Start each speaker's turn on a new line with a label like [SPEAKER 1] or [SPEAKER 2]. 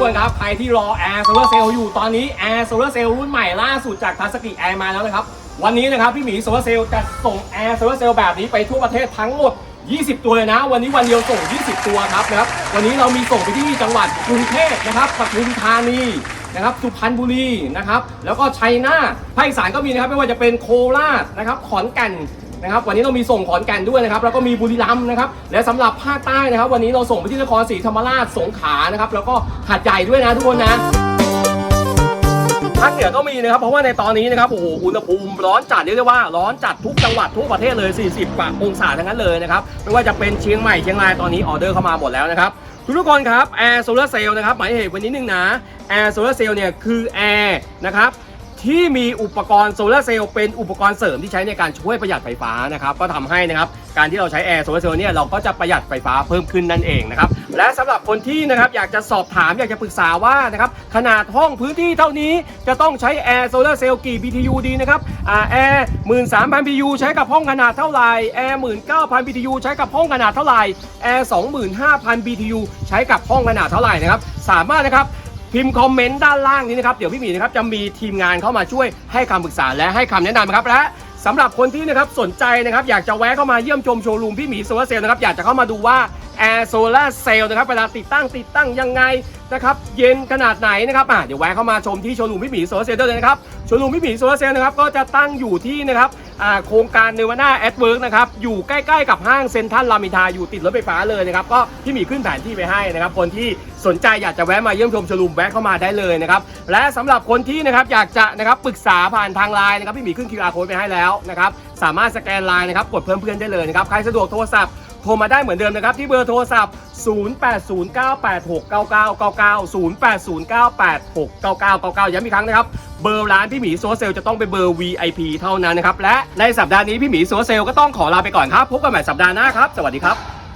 [SPEAKER 1] คนครับใครที่รอ Air Solar Cell อยู่ตอนนี้ Air Solar Cell รุ่นใหม่ล่าสุดจากทาสกิ Air มาแล้วนะครับ วันนี้นะครับพี่หมี Solar Cell จะส่ง Air Solar Cell แบบนี้ไปทั่วประเทศทั้งหมด 20 ตัวเลยนะ วันนี้วันเดียวส่ง 20 ตัวครับนะครับ วันนี้เรามีส่งไปที่จังหวัดกรุงเทพนะครับปทุมธานีนะครับสุพรรณบุรีนะครับแล้วก็ชัยนาทภาคอีสานก็มีนะครับไม่ว่าจะเป็นโคราชนะครับขอนแก่น นะครับวันนี้เรามีส่งขอนแก่นด้วยนะครับแล้วก็มีบุรีรัมย์นะครับและสำหรับภาคใต้นะครับ วันนี้เราส่งไปที่นครศรีธรรมราชสงขลานะครับแล้วก็หาดใหญ่ด้วยนะทุกคนนะภาคเหนือก็มีนะครับเพราะว่าในตอนนี้นะครับโอ้โหอุณหภูมิร้อนจัดเรียกได้ว่าร้อนจัดทุกจังหวัดทั่วประเทศเลย 40กว่าองศาทั้งนั้นเลยนะครับไม่ว่าจะเป็นเชียงใหม่เชียงรายตอนนี้ออเดอร์เข้ามาหมดแล้วนะครับทุกๆคนครับแอร์โซลาร์เซลล์นะครับหมายเหตุวันนี้หนึ่งนะแอร์โซลาร์เซลล์เนี่ยคือแอร์นะครับ ที่มีอุปกรณ์โซลาร์เซลล์เป็นอุปกรณ์เสริมที่ใช้ในการช่วยประหยัดไฟฟ้านะครับก็ทำให้นะครับการที่เราใช้แอร์โซลาร์เซลล์เนี่ยเราก็จะประหยัดไฟฟ้าเพิ่มขึ้นนั่นเองนะครับและสำหรับคนที่นะครับอยากจะสอบถามอยากจะปรึกษาว่านะครับขนาดห้องพื้นที่เท่านี้จะต้องใช้แอร์โซลาร์เซลล์กี่ BTU ดีนะครับแอร์หมื่นสามพัน BTU ใช้กับห้องขนาดเท่าไหร่แอร์หมื่นเก้าพัน BTU ใช้กับห้องขนาดเท่าไหร่แอร์สองหมื่นห้าพัน BTU ใช้กับห้องขนาดเท่าไหร่นะครับสามารถนะครับ พิมพ์คอมเมนต์ด้านล่างนี้นะครับ เดี๋ยวพี่หมีนะครับจะมีทีมงานเข้ามาช่วยให้คำปรึกษาและให้คำแนะนำนะครับและสำหรับคนที่นะครับสนใจนะครับอยากจะแวะเข้ามาเยี่ยมชมโชว์รูมพี่หมีโซลาร์เซลล์นะครับอยากจะเข้ามาดูว่า Air Solar Cell นะครับเวลาติดตั้งติดตั้งยังไงนะครับเย็นขนาดไหนนะครับอะเดี๋ยวแวะเข้ามาชมที่โชว์รูมพี่หมีโซลาเซลล์เลยนะครับโชว์รูมพี่หมีโซลาเซลล์นะครับก็จะตั้งอยู่ที่นะครับอ่าโครงการเนวาน่าแอดเวิร์กนะครับอยู่ใกล้ๆกับห้างเซ็นทรัลรามิทาอยู่ติดรถไฟฟ้าเลยนะครับก็พี่หมีขึ้นแผนที่ไปให้นะครับคนที่สนใจอยากจะแวะมาเยี่ยมชมโชว์รูมแวะเข้ามาได้เลยนะครับและสำหรับคนที่นะครับอยากจะนะครับปรึกษาผ่านทางไลน์นะครับพี่หมีขึ้น QR code ไปให้แล้วนะครับสามารถสแกนไลน์นะครับกดเพิ่มเพื่อนได้เลยนะครับใครสะดวกโทรศัพท์ โทรมาได้เหมือนเดิมนะครับ ที่เบอร์โทรศัพท์ 0809869999 0809869999 ย้ำอีกครั้งนะครับ เบอร์ร้านพี่หมีโซเซลจะต้องเป็นเบอร์ VIP เท่านั้นนะครับ และในสัปดาห์นี้พี่หมีโซเซลก็ต้องขอลาไปก่อนครับ พบกันใหม่สัปดาห์หน้าครับ สวัสดีครับ